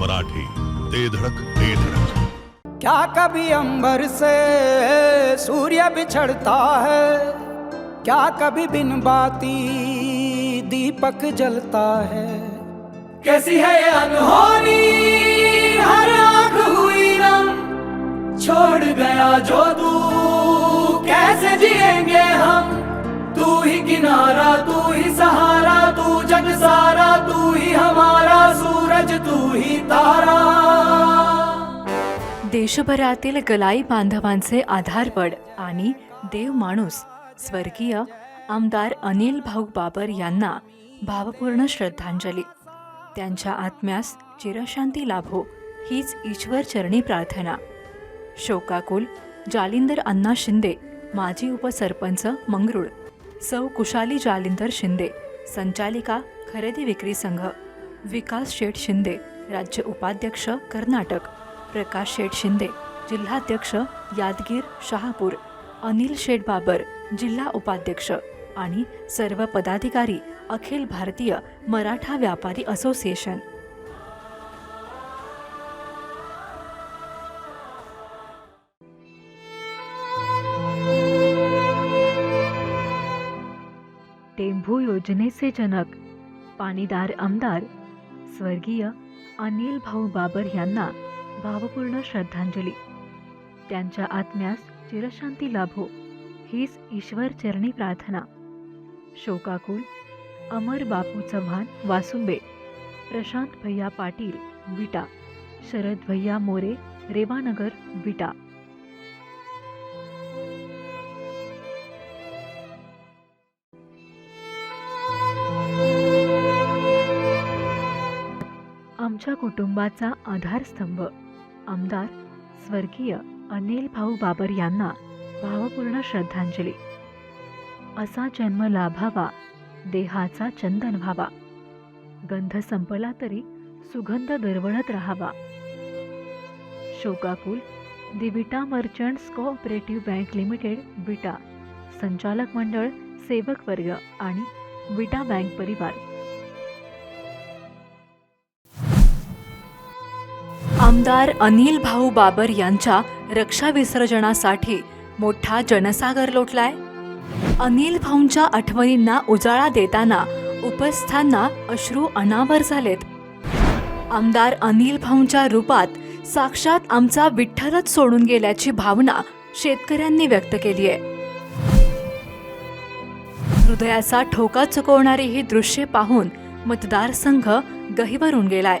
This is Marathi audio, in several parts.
मराठी ते धडक ते धडक. क्या कभी अंबर से सूर्य बिछड़ता है? क्या कभी बिन बाती दीपक जलता है? कैसी है ये अनहोनी? हर आँख हुई नम छोड़ गया जो तू कैसे जिएँगे हम? तू ही किनारा तू ही सहारा। तू जग सारा तू ही हमारा सूरज तू ही तारा। देशभरातील गलाई बांधवांचे आधारपड आणि देव माणूस स्वर्गीय आमदार अनिल भाऊ बाबर यांना भावपूर्ण श्रद्धांजली. त्यांच्या आत्म्यास चिरशांती लाभो हीच ईश्वर चरणी प्रार्थना. शोकाकुल जालिंदर अण्णा शिंदे माजी उपसरपंच मंगरुळ सौ कुशाली जालिंदर शिंदे संचालिका खरेदी विक्री संघ विकास शेठ शिंदे राज्य उपाध्यक्ष कर्नाटक प्रकाश शेठ शिंदे जिल्हाध्यक्ष यादगीर शहापूर अनिल शेठ बाबर जिल्हा उपाध्यक्ष आणि सर्व पदाधिकारी अखिल भारतीय मराठा व्यापारी असोसिएशन. टेंभू योजनेचे जनक पाणीदार आमदार स्वर्गीय अनिल भाऊ बाबर यांना भावपूर्ण श्रद्धांजली. त्यांच्या आत्म्यास चिरशांती लाभो हीच ईश्वर चरणी प्रार्थना. शोकाकुल अमर बापू चव्हाण वासुंबे प्रशांत भैया पाटील विटा शरद भैया मोरे रेवानगर विटा. आमच्या कुटुंबाचा आधारस्तंभ. आमदार स्वर्गीय अनिल भाऊ बाबर यांना भावपूर्ण श्रद्धांजली. असा जन्म लाभावा देहाचा चंदन व्हावा. गंध संपला तरी सुगंध दरवळत राहावा. शोकाकुल the Vita merchants cooperative bank limited Vita. संचालक मंडळ सेवक वर्ग आणि विटा बँक परिवार. आमदार अनिल भाऊ बाबर यांच्या रक्षा विसर्जनासाठी मोठा जनसागर लोटलाय. अनिल भाऊंच्या आठवणींना उजाळा देताना उपस्थांना अश्रू अनावर झालेत. आमदार अनिल भाऊंच्या रूपात साक्षात आमचा विठ्ठलच सोडून गेल्याची भावना शेतकऱ्यांनी व्यक्त केली आहे. हृदयाचा ठोका चुकवणारी ही दृश्ये पाहून मतदारसंघ गहिवरून गेलाय.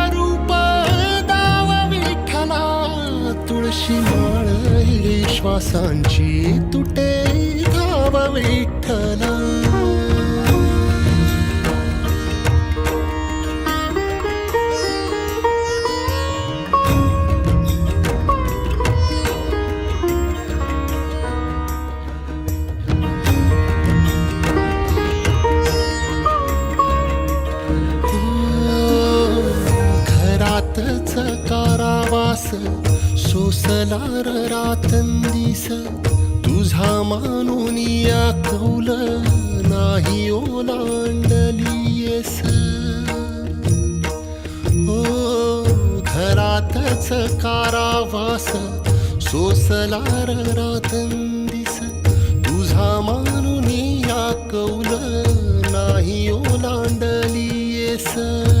तुळशी माळ श्वासांची तुटे धाव विठ्ठला घरातच कारावास सोसलार रातंदिस तुझा मानून या कौल नाही ओलांडलीयस ओढ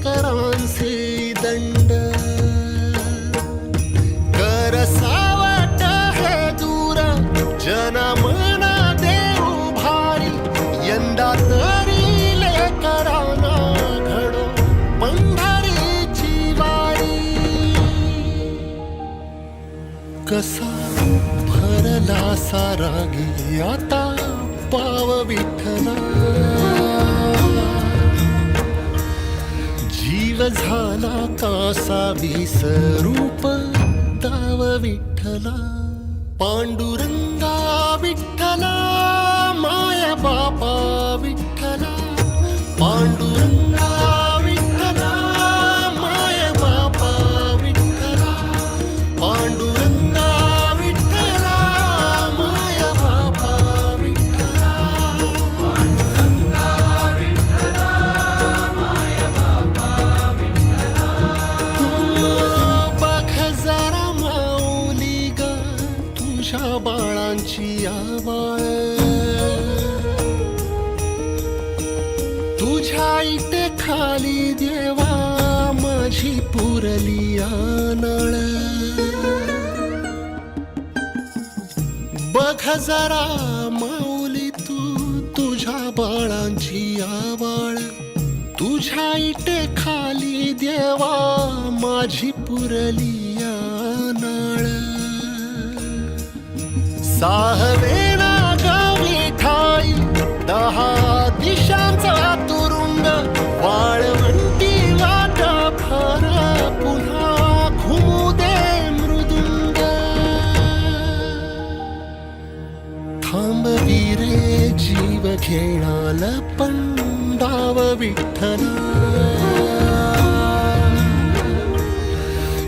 कसा भरला सारा गे आता पाव विठला जीव झाला कासा विसरूप ताव विठ्ठला. पांडुरंगा विठ्ठला. बघ जरा माऊली तू तुझ्या बाळांची आवाळ तुझ्या इटे खाली देवा माझी पुरली नाळ साहवेना खेळाल पंडाव विठ्ठला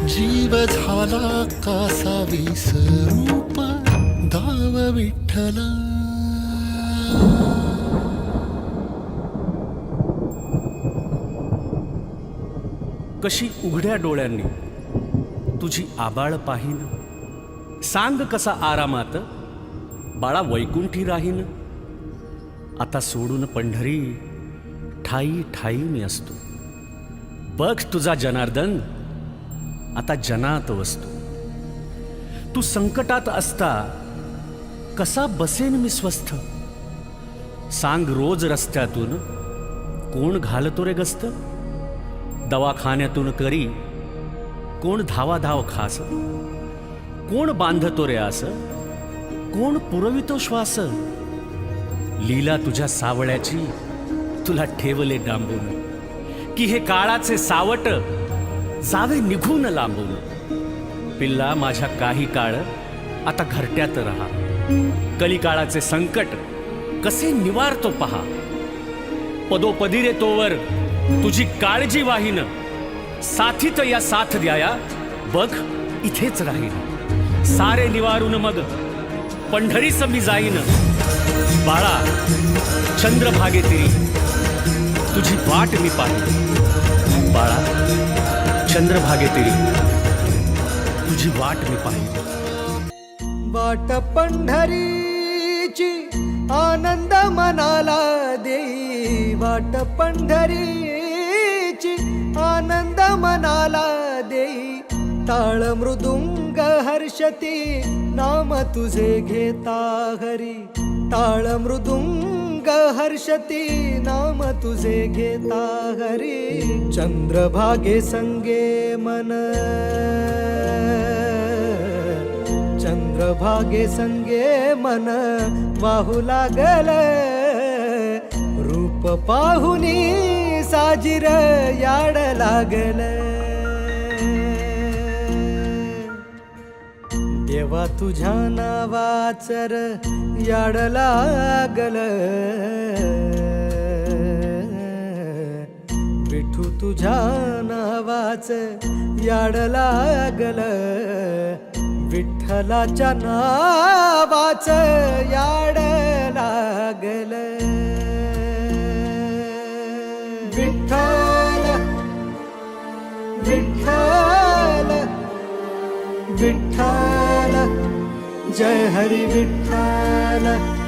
जीव झाला कासा विसरूप दाव विठ्ठला कशी उघड्या डोळ्यांनी तुझी आबाळ पाहीन? सांग कसा आरामात? बाळा वैकुंठी राहीन? आता सोडून पंढरी ठाई ठाई मी असतो. बघ तुझा जनार्दन आता जनात वसतो. तू संकटात असता कसा बसेन मी स्वस्थ? सांग रोज रस्त्यातून कोण घालतो रे गस्त? दवाखान्यातून करी कोण धावाधाव खास? कोण बांधतो रे आस? कोण पुरवितो श्वास? लीला तुझ्या सावळ्याची तुला ठेवले डांबून. की हे काळाचे सावट जावे निघून लांबून. पिल्ला माझ्या काही काळ आता घरट्यात राहा. कलिकाळाचे संकट कसे निवारतो पहा. पदोपदी रे तोवर तुझी काळजी वाहीन. साथीत या साथ द्याया बघ इथेच राहीन. सारे निवारून मग पंढरीस मी जाईन. बाळा चंद्रभागे तिरी, तुझी वाट मी पाहिन बाळा चंद्रभागे तिरी, तुझी वाट मी पाहिन वाट पंढरीची आनंद मनाला देई। वाट पंढरीची आनंद मनाला देई। ताळ मृदुंग हर्षती नाम तुझे घेता हरी. ताळ मृदुंग हर्षती नाम तुझे घेता हरी. चंद्रभागे संगे मन. चंद्रभागे संगे मन वाहू लागल. रूप पाहुनी साजिर याड लागल. देवा तुझ्या नावाचर याड लागल. विठू तुझ्या नावाच याड लागल. विठ्ठलाच्या नावाच याड लागल. विठ्ठल विठ्ठल विठ्ठल. जय हरी विठ्ठल।